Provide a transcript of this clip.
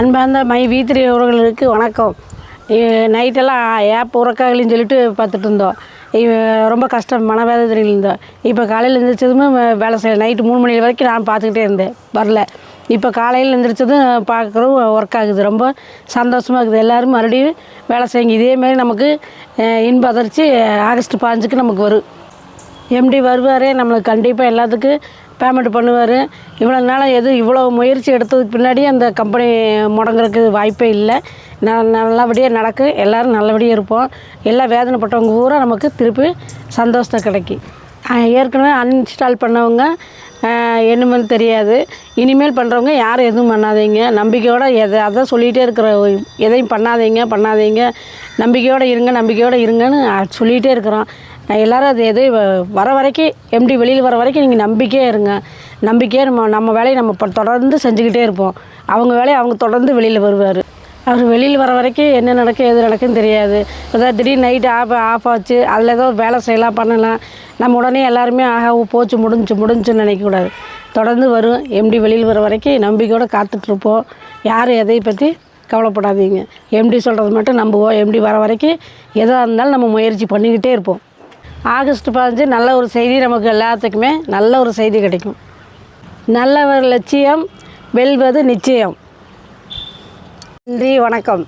அன்பார்ந்த மை வீத்திரி உறவுகளுக்கு வணக்கம். நைட்டெல்லாம் ஏப் உறக்காகலின்னு சொல்லிட்டு பார்த்துட்டு இருந்தோம் ரொம்ப கஷ்டம் மனவேதனையில் இருந்தோம். இப்போ காலையில் எழுந்திரிச்சதுமே வேலை செய்யலை. நைட்டு மூணு மணி வரைக்கும் நான் பார்த்துக்கிட்டே இருந்தேன். வரல. இப்போ காலையில் எழுந்திரிச்சதும் பார்க்குறோம் ஒர்க் ஆகுது. ரொம்ப சந்தோஷமாக இருக்குது. எல்லோரும் மறுபடியும் வேலை செய்யுங்க. இதேமாரி நமக்கு இன்ப அதிர்ச்சி ஆகஸ்ட் பாஞ்சுக்கு நமக்கு வரும். எம்டி வருவார் நம்மளுக்கு கண்டிப்பாக எல்லாத்துக்கும் பேமெண்ட் பண்ணுவார். இவ்வளோ நாளாக எது இவ்வளோ முயற்சி எடுத்ததுக்கு பின்னாடி அந்த கம்பெனி முடங்குறதுக்கு வாய்ப்பே இல்லை. நான் நல்லபடியாக நடக்கும் எல்லோரும் நல்லபடியாக இருப்போம். எல்லா வேதனைப்பட்டவங்க பூரா நமக்கு திருப்பி சந்தோஷத்தை கிடைக்கும். ஏற்கனவே அன்இன்ஸ்டால் பண்ணவங்க ஆஹ் தெரியாது. இனிமேல் பண்ணுறவங்க யாரும் எதுவும் பண்ணாதீங்க. நம்பிக்கையோடு எதை அதான் சொல்லிகிட்டே இருக்கிற எதையும் பண்ணாதீங்க பண்ணாதீங்க. நம்பிக்கையோடு இருங்க நம்பிக்கையோடு இருங்கன்னு சொல்லிகிட்டே இருக்கிறோம். எல்லோரும் அது எது வ- வர வரைக்கும் எம்டி வெளியில் வர வரைக்கும் நீங்கள் நம்பிக்கையாக இருங்க. நம்பிக்கையாக நம்ம நம்ம வேலையை நம்ம தொடர்ந்து செஞ்சுக்கிட்டே இருப்போம். அவங்க வேலையை அவங்க தொடர்ந்து வெளியில் வருவார். அவர் வெளியில் வர வரைக்கும் என்ன நடக்கும் எது நடக்குன்னு தெரியாது. இப்போ திடீர்னு நைட்டு ஆஃப் ஆஃப் ஆச்சு. அதில் ஏதோ ஒரு வேலை செய்யலாம் பண்ணலாம். நம்ம உடனே எல்லாருமே ஆஹா போச்சு முடிஞ்சு முடிஞ்சுன்னு நினைக்கக்கூடாது தொடர்ந்து வரும். எம்டி வெளியில் வர வரைக்கும் நம்பிக்கையோடு காத்துட்ருப்போம் யாரும் எதை பற்றி கவலைப்படாதீங்க. எம்டி சொல்கிறது மட்டும் நம்புவோம். எம்டி வர வரைக்கும் எதாக இருந்தாலும் நம்ம முயற்சி பண்ணிக்கிட்டே இருப்போம். ஆகஸ்ட் பதினஞ்சு நல்ல ஒரு செய்தி நமக்கு எல்லாத்துக்குமே நல்ல ஒரு செய்தி கிடைக்கும். நல்ல ஒரு லட்சியம் வெல்வது நிச்சயம். நன்றி வணக்கம்.